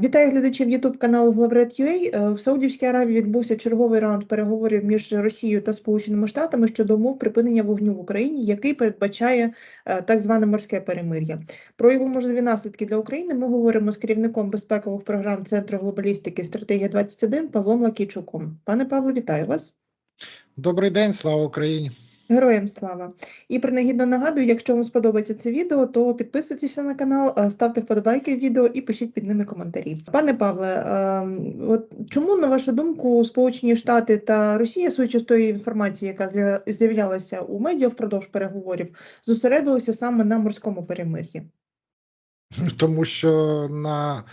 Вітаю глядачів YouTube каналу Главред.ua. Е, В Саудівській Аравії відбувся черговий раунд переговорів між Росією та Сполученими Штатами щодо умов припинення вогню в Україні, який передбачає е, так зване морське перемир'я. Про його можливі наслідки для України ми говоримо з керівником безпекових програм Центру глобалістики Стратегія 21 Павлом Лакійчуком. Пане Павло, вітаю вас. Добрий день, слава Україні. Героям слава! І принагідно нагадую, якщо вам сподобається це відео, то підписуйтеся на канал, е, ставте вподобайки відео і пишіть під ними коментарі. Пане Павле, ем, от чому, на вашу думку, Сполучені Штати та Росія, судячи з тої інформації, яка з'являлася у медіа впродовж переговорів, зосередилися саме на морському перемир'ї? Тому що на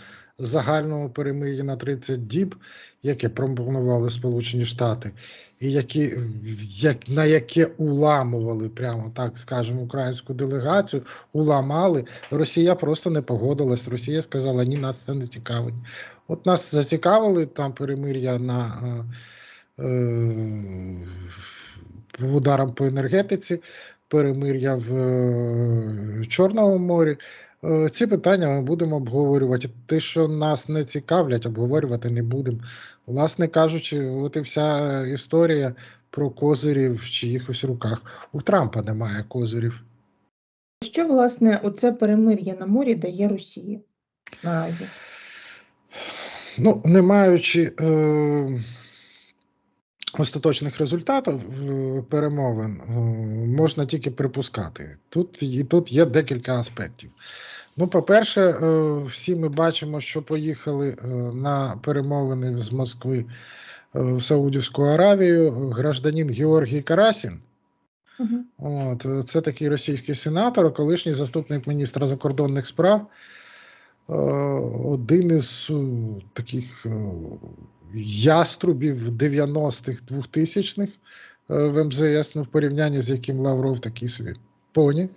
загальному перемир'ї на 30 діб, яке пропонували Сполучені Штати, і які, як, на яке уламували, прямо так скажемо, українську делегацію, уламали, Росія просто не погодилась. Росія сказала, ні, нас це не цікавить. От нас зацікавили там перемир'я на е, е, ударом по енергетиці, перемир'я в е, Чорному морі. Е, Ці питання ми будемо обговорювати. Те, що нас не цікавлять, обговорювати не будемо. Власне кажучи, от і вся історія про козирів в чиїхось руках. У Трампа немає козирів. Що, власне, оце перемир'я на морі дає Росії наразі? Ну, не маючи е, остаточних результатів е, перемовин, е, можна тільки припускати. Тут, і тут є декілька аспектів. Ну, по-перше, е, всі ми бачимо, що поїхали на перемовини з Москви в Саудівську Аравію гражданин Георгій Карасін. Угу. От, це такий російський сенатор, колишній заступник міністра закордонних справ. Один із таких яструбів 90-х, 2000-х е, в МЗС, ну, в порівнянні з яким Лавров такий собі поні.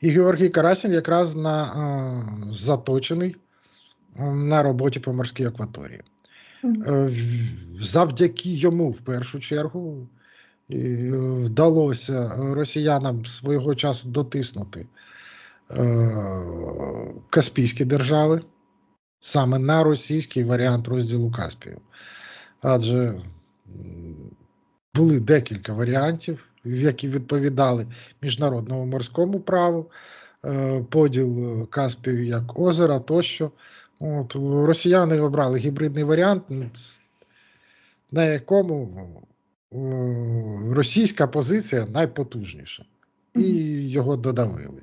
І Георгій Карасін якраз на, е, заточений е, на роботі по морській акваторії. Завдяки йому, в першу чергу, вдалося росіянам свого часу дотиснути Каспійські держави саме на російський варіант розділу Каспію. Адже були декілька варіантів, які відповідали міжнародному морському праву, е, поділ е, Каспію як озера тощо. От, росіяни обрали гібридний варіант, на якому е, російська позиція найпотужніша. І його додавили.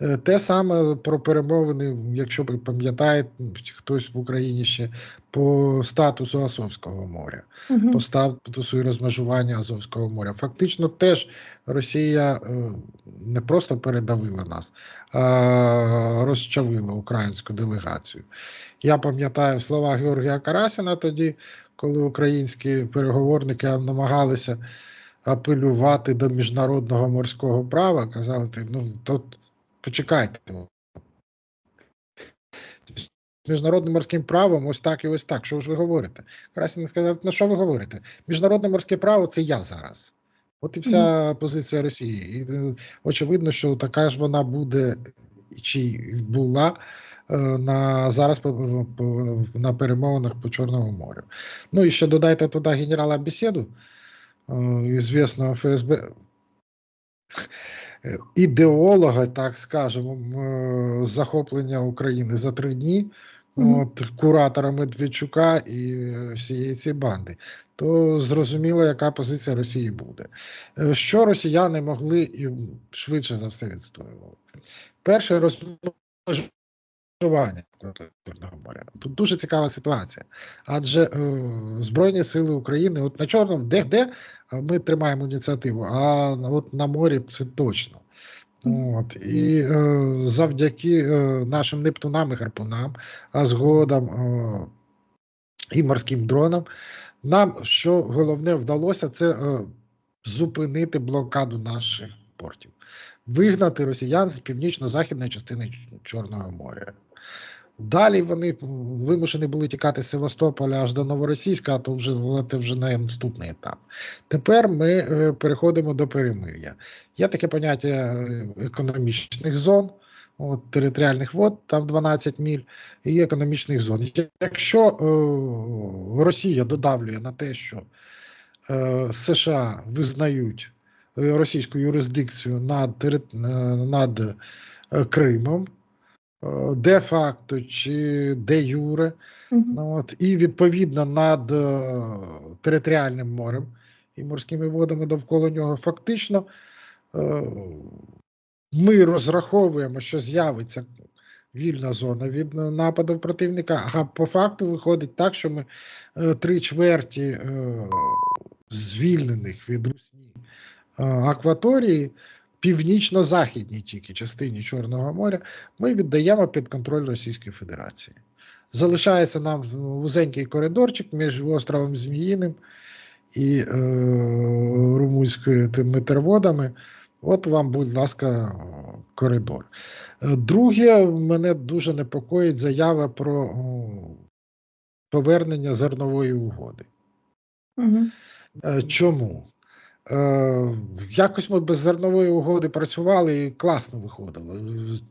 Е, Те саме про перемовини, якщо ви пам'ятаєте, хтось в Україні ще по статусу Азовського моря, Угу. по статусу і розмежування Азовського моря. Фактично, теж Росія е, не просто передавила нас, а розчавила українську делегацію. Я пам'ятаю слова Георгія Карасіна тоді, коли українські переговорники намагалися апелювати до міжнародного морського права, казали, «Ти, ну тут почекайте. Міжнародним морським правом ось так і ось так. Що ж ви говорите? Красін сказав, на що ви говорите? Міжнародне морське право це я зараз. От і вся позиція Росії. І е, очевидно, що така ж вона буде чи була е, на зараз по, по, на перемовинах по Чорному морю. Ну і ще додайте туди генерала Бесіду, е, известного ФСБ. е, Ідеолога, так скажемо, е, захоплення України за три дні, от, куратора Медведчука і всієї цієї банди, то зрозуміло, яка позиція Росії буде. Е, Що росіяни могли і швидше за все відстоювали? Перше розмежування Чорного моря. Тут дуже цікава ситуація. Адже е, Збройні Сили України, от на Чорному, де-де ми тримаємо ініціативу, а от на морі це точно. От, і е, завдяки е, нашим нептунам і гарпунам, а згодом е, і морським дронам, нам що головне вдалося, це е, зупинити блокаду наших портів, вигнати росіян з північно-західної частини Чорного моря. Далі вони вимушені були тікати з Севастополя аж до Новоросійська, а то вже це вже на наступний етап. Тепер ми е, переходимо до перемир'я. Є таке поняття е, економічних зон. от, територіальних вод, там 12 міль, і економічних зон. Якщо е, Росія додавлює на те, що е, США визнають е, російську юрисдикцію над, над Кримом, де-факто чи де-юре, Мгм. Ну, от, і відповідно над е, територіальним морем і морськими водами довкола нього, фактично е, ми розраховуємо, що з'явиться вільна зона від е, нападів противника, а по факту виходить так, що ми е, три чверті е, звільнених від русні е, акваторії, північно-західній тільки частині Чорного моря, ми віддаємо під контроль Російської Федерації. Залишається нам вузенький коридорчик між островом Зміїним і е, румунською тими терводами. От вам, будь ласка, коридор. Друге, мене дуже непокоїть заява про повернення зернової угоди. Е, Чому? Е, Якось ми без зернової угоди працювали і класно виходило.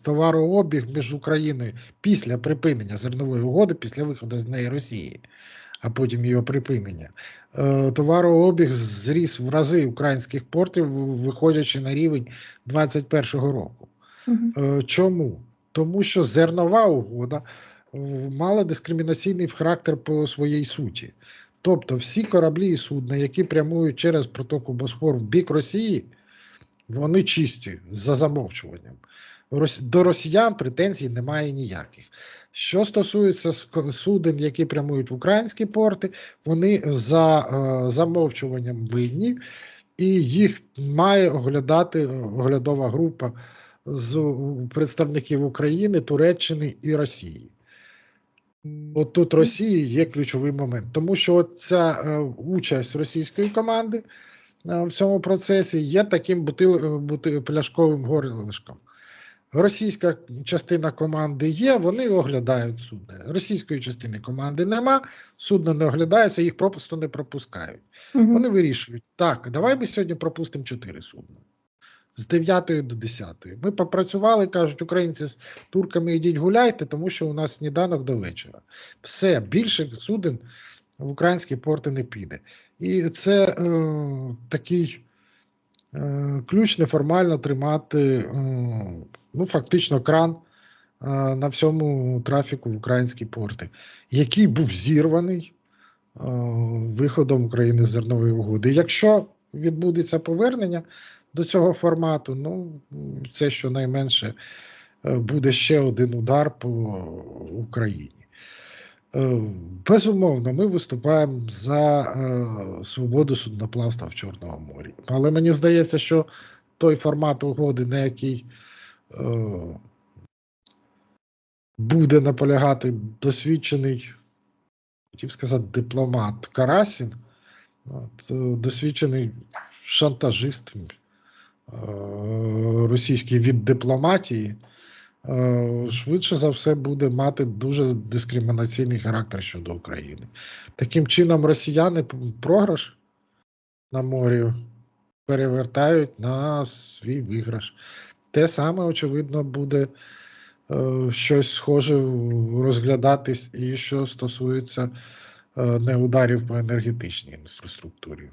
Товарообіг між Україною після припинення зернової угоди, після виходу з неї Росії, а потім її припинення. е, Товарообіг зріс в рази українських портів, виходячи на рівень 2021 року. Е, Чому? Тому що зернова угода мала дискримінаційний характер по своїй суті. Тобто всі кораблі і судна, які прямують через протоку Босфор в бік Росії, вони чисті за замовчуванням. До росіян претензій немає ніяких. Що стосується суден, які прямують в українські порти, вони за е, замовчуванням винні, і їх має оглядати е, оглядова група з представників України, Туреччини і Росії. От тут Росії є ключовий момент, тому що от ця е, участь російської команди е, в цьому процесі є таким бутил, бути, пляшковим горлишком. Російська частина команди є, вони оглядають судно. Російської частини команди нема, судно не оглядається, їх просто не пропускають. Мгм. Вони вирішують, так, давай ми сьогодні пропустимо 4 судна. З 9 до 10. Ми попрацювали, кажуть, українці з турками йдіть гуляйте, тому що у нас сніданок до вечора. Все, більше суден в українські порти не піде. І це е, такий е, ключ неформально тримати е, ну, фактично кран е, на всьому трафіку в українські порти, який був зірваний е, виходом України з зернової угоди. Якщо відбудеться повернення до цього формату, ну це щонайменше е, буде ще один удар по Україні. Е, Безумовно, ми виступаємо за е, свободу судноплавства в Чорному морі. Але мені здається, що той формат угоди, на який буде наполягати досвідчений, хотів сказати, дипломат Карасін, досвідчений шантажист російський від дипломатії, е, швидше за все буде мати дуже дискримінаційний характер щодо України. Таким чином, росіяни програш на морі перевертають на свій виграш. Те саме, очевидно, буде е, щось схоже розглядатись і що стосується е, не ударів по енергетичній інфраструктурі.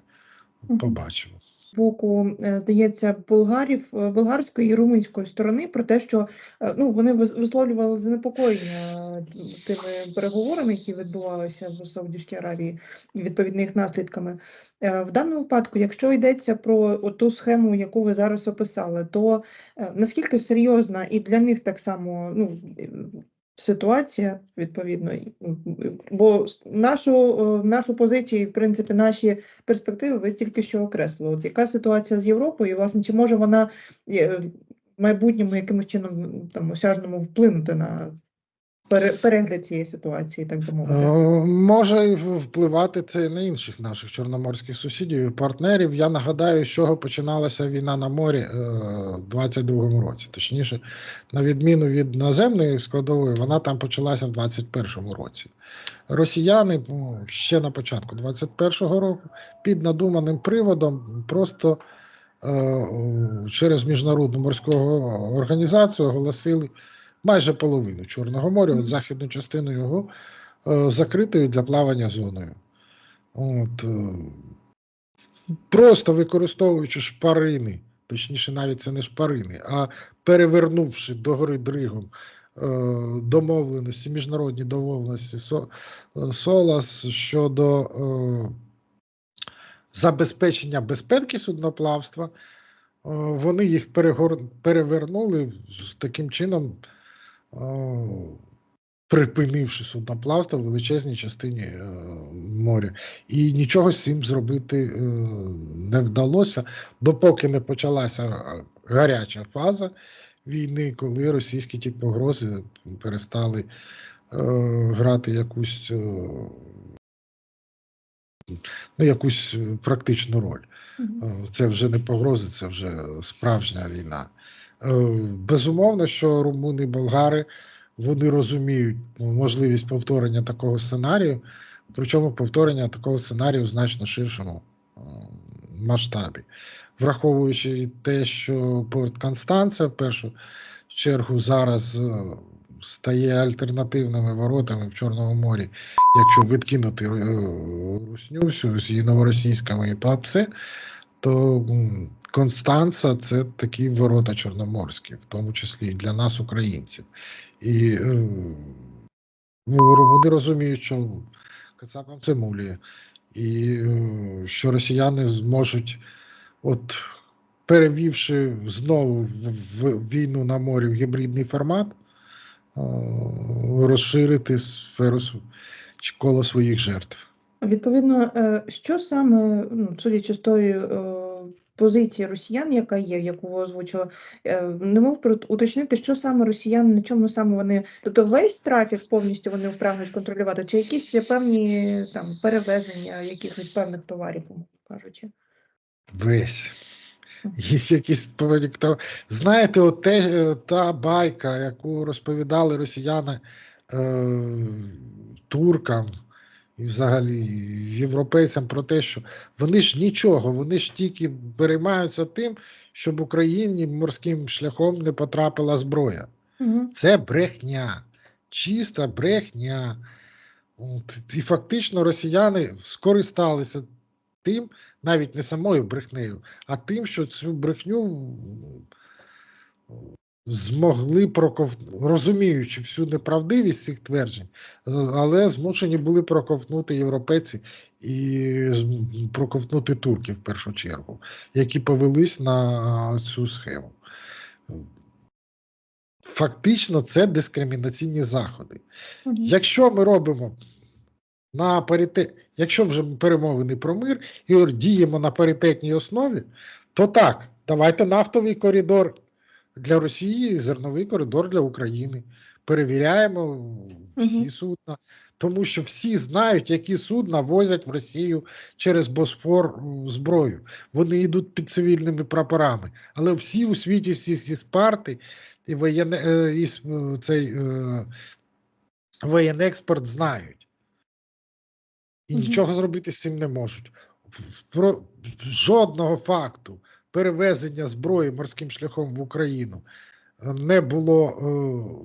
Побачимо. Боку, е, здається, болгарів, е, болгарської і румунської сторони про те, що е, ну, вони висловлювали занепокоєння тими переговорами, які відбувалися в Саудівській Аравії, і відповідно їх наслідками. В даному випадку, якщо йдеться про ту схему, яку ви зараз описали, то наскільки серйозна і для них так само ну, ситуація, відповідно, бо нашу, е, нашу позицію, в принципі, наші перспективи ви тільки що окреслили. От яка ситуація з Європою? І, власне, чи може вона е, в майбутньому якимось чином там осяжному вплинути на перегляд цієї ситуації, так би мовити? Е, Може впливати це на інших наших чорноморських сусідів і партнерів. Я нагадаю, з чого починалася війна на морі е, в 22-му році. Точніше, на відміну від наземної складової, вона там почалася в 21-му році. Росіяни ну, ще на початку 21-го року під надуманим приводом просто е, через міжнародну морську організацію оголосили майже половину Чорного моря, от західну частину його е, закритою для плавання зоною. От, е, просто використовуючи шпарини, точніше, навіть це не шпарини, а перевернувши догори дригом е, домовленості, міжнародні домовленості СОЛАС щодо забезпечення безпеки судноплавства, вони їх перевернули таким чином, припинивши судноплавство в величезній частині е, моря. І нічого з цим зробити е, не вдалося, допоки не почалася гаряча фаза війни, коли російські ті погрози перестали е, грати якусь, ну, якусь практичну роль. Це вже не погрози, це вже справжня війна. Е, Безумовно, що румуни і болгари вони розуміють ну, можливість повторення такого сценарію, причому повторення такого сценарію в значно ширшому е, масштабі. Враховуючи те, що Порт Констанца в першу чергу зараз е, стає альтернативними воротами в Чорному морі, якщо відкинути русню всю з її новоросійськими і Туапсе, то Констанца це такі ворота чорноморські, в тому числі і для нас, українців. І е, ну, вони розуміють, що Кацапам це муліє, і е, що росіяни зможуть, от перевівши знову в, в війну на морі в гібридний формат, е, розширити сферу коло своїх жертв. Відповідно, е, що саме, ну, судячи з тої е, позиції росіян, яка є, яку ви озвучили, е, не мов про уточнити, що саме росіяни, на чому саме вони, тобто весь трафік повністю вони прагнуть контролювати, чи якісь певні там перевезення якихось певних товарів, кажучи. Весь. Їх якісь. Знаєте, от те, е, та байка, яку розповідали росіяни е, туркам і взагалі європейцям про те, що вони ж нічого, вони ж тільки переймаються тим, щоб Україні морським шляхом не потрапила зброя. Угу. Це брехня, чиста брехня. От, і фактично росіяни скористалися тим, навіть не самою брехнею, а тим, що цю брехню змогли проковтнути, розуміючи всю неправдивість цих тверджень, е, але змушені були проковтнути європейці і проковтнути турки в першу чергу, які повелись на цю схему. Фактично, це дискримінаційні заходи. Якщо ми робимо на паритет, якщо вже перемовини про мир і діємо на паритетній основі, то так, давайте нафтовий коридор для Росії, зерновий коридор для України. Перевіряємо всі судна, тому що всі знають, які судна возять в Росію через Босфор зброю. Вони йдуть під цивільними прапорами. Але всі у світі, всі ці спарти і воєн... е, і е, цей е, воєнекспорт знають. І нічого зробити з цим не можуть. Про жодного факту перевезення зброї морським шляхом в Україну е, не було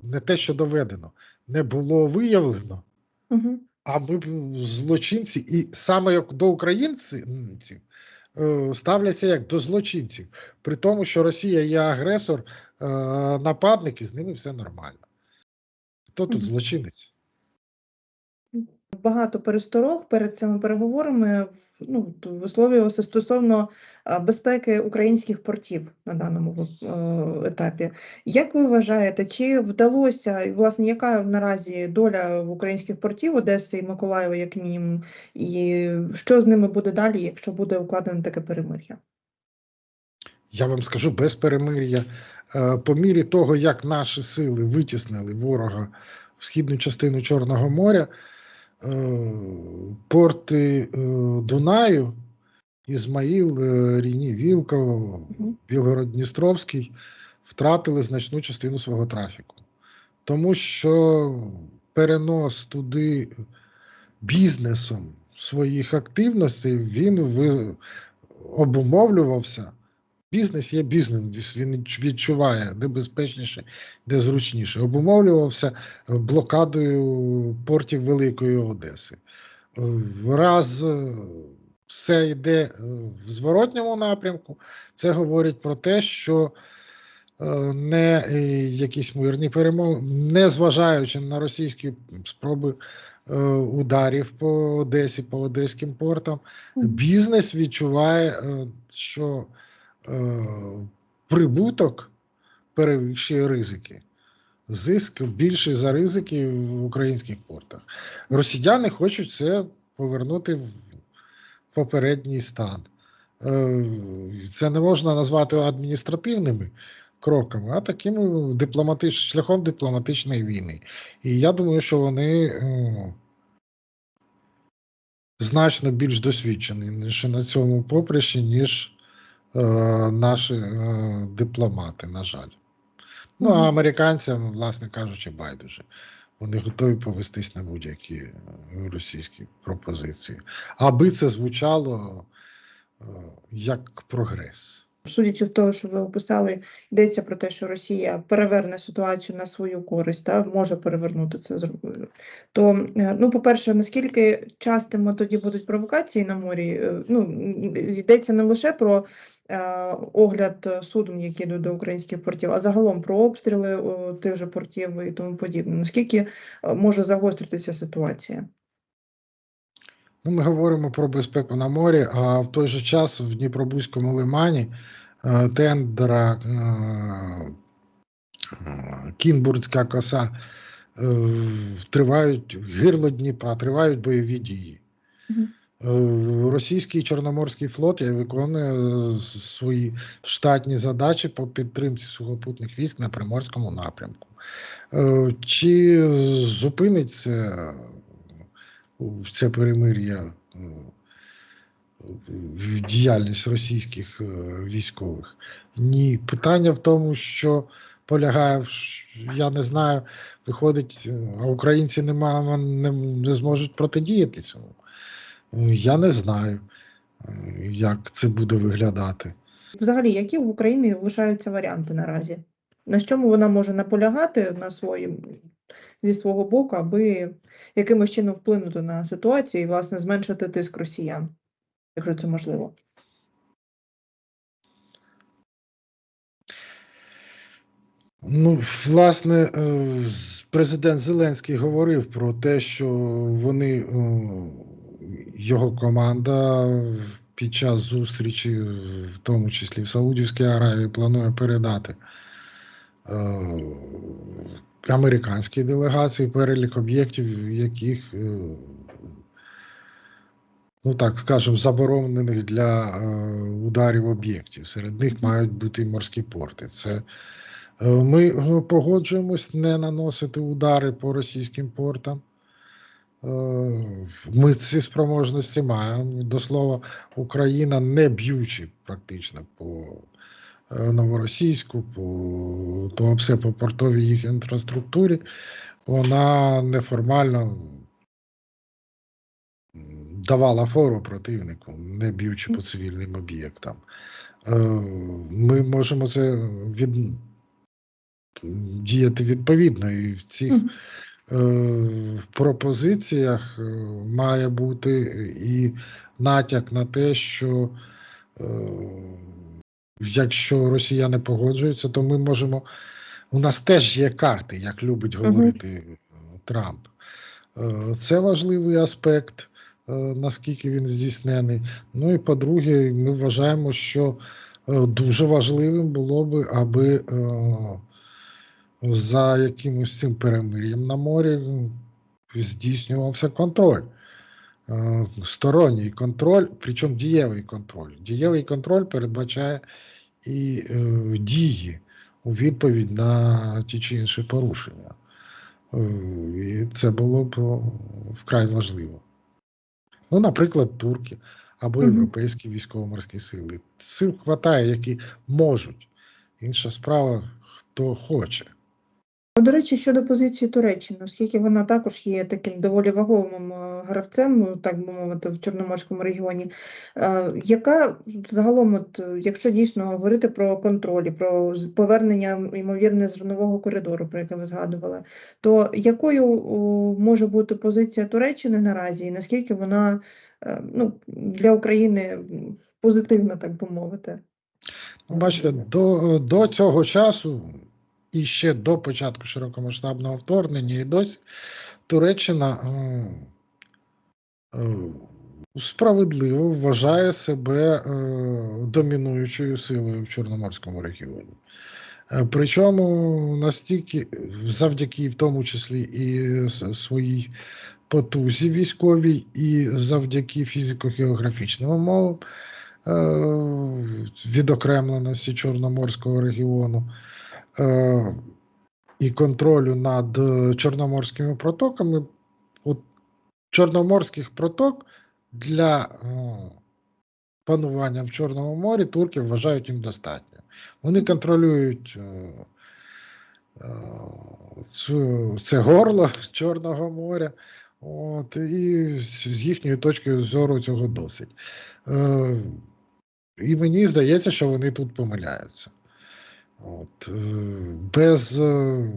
е, не те, що доведено, не було виявлено. Угу. А ми злочинці, і саме як до українців е, ставляться як до злочинців, при тому, що Росія є агресор, нападник, і з ними все нормально. Хто тут злочинець? Багато пересторог перед цими переговорами ну, висловлювалося стосовно безпеки українських портів на даному е, етапі. Як ви вважаєте, чи вдалося, і, власне, яка наразі доля в українських портів Одеси і Миколаєва, як мінімум, і що з ними буде далі, якщо буде укладено таке перемир'я? Я вам скажу без перемир'я. Е, По мірі того, як наші сили витіснили ворога в східну частину Чорного моря, порти е, Дунаю, Ізмаїл, е, Ріні, Вілково, Білгород-Дністровський втратили значну частину свого трафіку. Тому що перенос туди бізнесом своїх активностей він обумовлювався бізнес є бізнес, він відчуває, де безпечніше, де зручніше. Обумовлювався блокадою портів Великої Одеси. Е, Раз е, все йде е, в зворотньому напрямку, це говорить про те, що е, не е, якісь мирні перемоги, не зважаючи на російські спроби е, ударів по Одесі, по одеським портам, бізнес відчуває, е, що е, прибуток перевищує ризики. Зиск більший за ризики в українських портах. Росіяни хочуть це повернути в попередній стан. Е, Це не можна назвати адміністративними кроками, а таким дипломатич... шляхом дипломатичної війни. І я думаю, що вони е, значно більш досвідчені на цьому поприщі, ніж е, наші е, дипломати, на жаль. Ну, а американцям, власне кажучи, байдуже. Вони готові повестись на будь-які е, російські пропозиції. Аби це звучало е, як прогрес. Судячи з того, що ви описали, йдеться про те, що Росія переверне ситуацію на свою користь, та може перевернути це. То, е, ну, по-перше, наскільки частими тоді будуть провокації на морі? Е, Ну, йдеться не лише про е, огляд е, суден, які йдуть до українських портів, а загалом про обстріли е, тих же портів і тому подібне. Наскільки е, може загостритися ситуація? Ну, ми говоримо про безпеку на морі, а в той же час в Дніпробузькому лимані е, тендера е, е, Кінбурзька коса е, тривають гирло Дніпра, тривають бойові дії. Е, Російський Чорноморський флот виконує е, свої штатні задачі по підтримці сухопутних військ на Приморському напрямку. Е, Чи зупиниться це перемир'я діяльність російських військових? Ні. Питання в тому, що полягає, я не знаю, виходить, а українці нема, не, не зможуть протидіяти цьому. Е, Я не знаю, е, як це буде виглядати. Взагалі, які в Україні лишаються варіанти наразі? На чому вона може наполягати на свої, зі свого боку, аби якимось чином вплинути на ситуацію і, власне, зменшити тиск росіян, якщо це можливо? Ну, власне, е, президент Зеленський говорив про те, що вони, е, його команда під час зустрічі, в тому числі в Саудівській Аравії, планує передати е, американській делегації перелік об'єктів, яких, е, ну так скажемо, заборонених для е, ударів об'єктів. Серед них мають бути і морські порти. Це Ми погоджуємось не наносити удари по російським портам. Е, Ми ці спроможності маємо. До слова, Україна не б'ючи практично по е, новоросійську, по то все по портовій їх інфраструктурі, вона неформально давала фору противнику, не б'ючи по цивільним об'єктам. Е, Ми можемо це від діяти відповідно. І в цих Е, пропозиціях е, має бути і натяк на те, що е, якщо Росія не погоджується, то ми можемо. У нас теж є карти, як любить говорити е, Трамп. Це важливий аспект, наскільки він здійснений. Ну і по-друге, ми вважаємо, що дуже важливим було би, аби за якимось цим перемир'ям на морі здійснювався контроль. Е, Сторонній контроль, причому дієвий контроль. Дієвий контроль передбачає і е, дії у відповідь на ті чи інші порушення. Е, І це було б вкрай важливо. Ну, наприклад, турки або європейські військово-морські сили. Сил хватає, які можуть. Інша справа, хто хоче. А, До речі, щодо позиції Туреччини, оскільки вона також є таким доволі вагомим е, гравцем, ну, так би мовити, в Чорноморському регіоні, е, яка загалом, от, е, якщо дійсно говорити про контроль, про повернення ймовірне зернового коридору, про яке ви згадували, то якою може бути позиція Туреччини наразі, і наскільки вона ну, для України позитивна, так би мовити? Ну, Бачите, до, до цього часу, і ще до початку широкомасштабного вторгнення, і досі Туреччина е, справедливо вважає себе е, домінуючою силою в Чорноморському регіоні. Е, Причому настільки завдяки в тому числі і своїй потузі військовій, і завдяки фізико-географічним умовам е, відокремленості Чорноморського регіону е, і контролю над е, Чорноморськими протоками. От Чорноморських проток для е, панування в Чорному морі турки вважають їм достатньо. Вони контролюють е, е, цю, це горло Чорного моря. От, і з їхньої точки зору цього досить. Е, і мені здається, що вони тут помиляються. От, е, без е,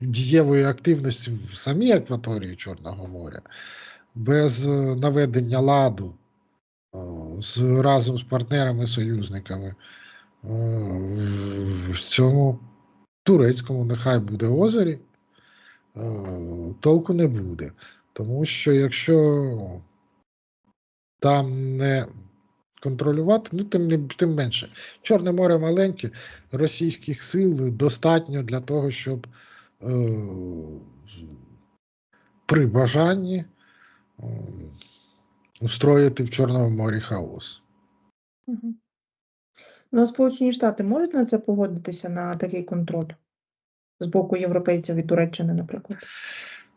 дієвої активності в самій акваторії Чорного моря, без е, наведення ладу з, разом з партнерами-союзниками в цьому турецькому, нехай буде озері, толку не буде. Тому що якщо там не контролювати, ну тим, не- тим менше. Чорне море маленьке, російських сил достатньо для того, щоб е, при бажанні е, устроїти в Чорному морі хаос. Мгм. Ну, Сполучені Штати можуть на це погодитися на такий контроль з боку європейців і Туреччини, наприклад?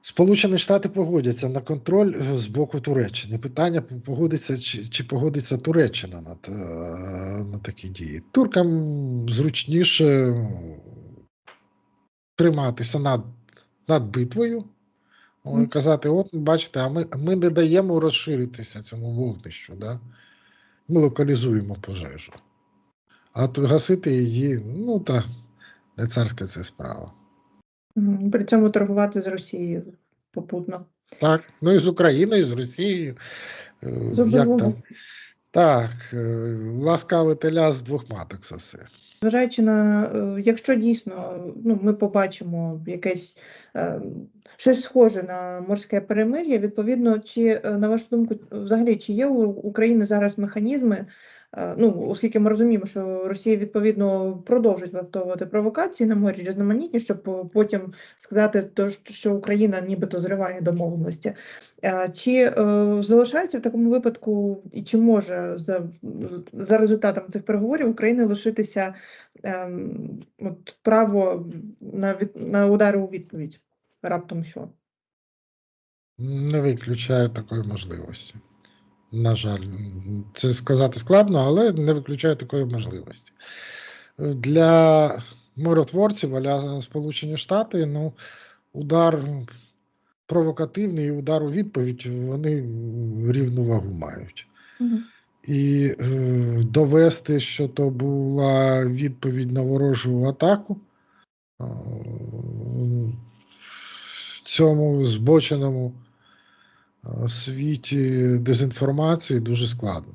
Сполучені Штати погодяться на контроль е, з боку Туреччини. Питання погодиться, чи, чи погодиться Туреччина на, е, на такі дії. Туркам зручніше триматися над, над битвою. І казати: от, бачите, а ми, ми не даємо розширитися цьому вогнищу. Да? Ми локалізуємо пожежу. А то гасити її, ну та не царська це справа. При цьому торгувати з Росією попутно. Так, ну і з Україною, і з Росією. е, Як там? Так, е, ласкаве теля з двох маток сосе. Зважаючи на, е, якщо дійсно ну, ми побачимо якесь е, щось схоже на морське перемир'я, відповідно, чи е, на вашу думку, взагалі, чи є у України зараз механізми, е, ну, оскільки ми розуміємо, що Росія відповідно продовжить влаштовувати провокації на морі різноманітні, щоб потім сказати, то, що Україна нібито зриває домовленості. Е, Чи е, залишається в такому випадку, і чи може за, за результатом цих переговорів України лишитися ем, от, право на, від, на удари у відповідь? Раптом що? Не виключаю такої можливості. На жаль, це сказати складно, але не виключаю такої можливості. Для миротворців, аля Сполучені Штати, ну, удар провокативний і удар у відповідь, вони рівну вагу мають. Угу. І е, довести, що то була відповідь на ворожу атаку е, цьому збоченому е, світі дезінформації дуже складно.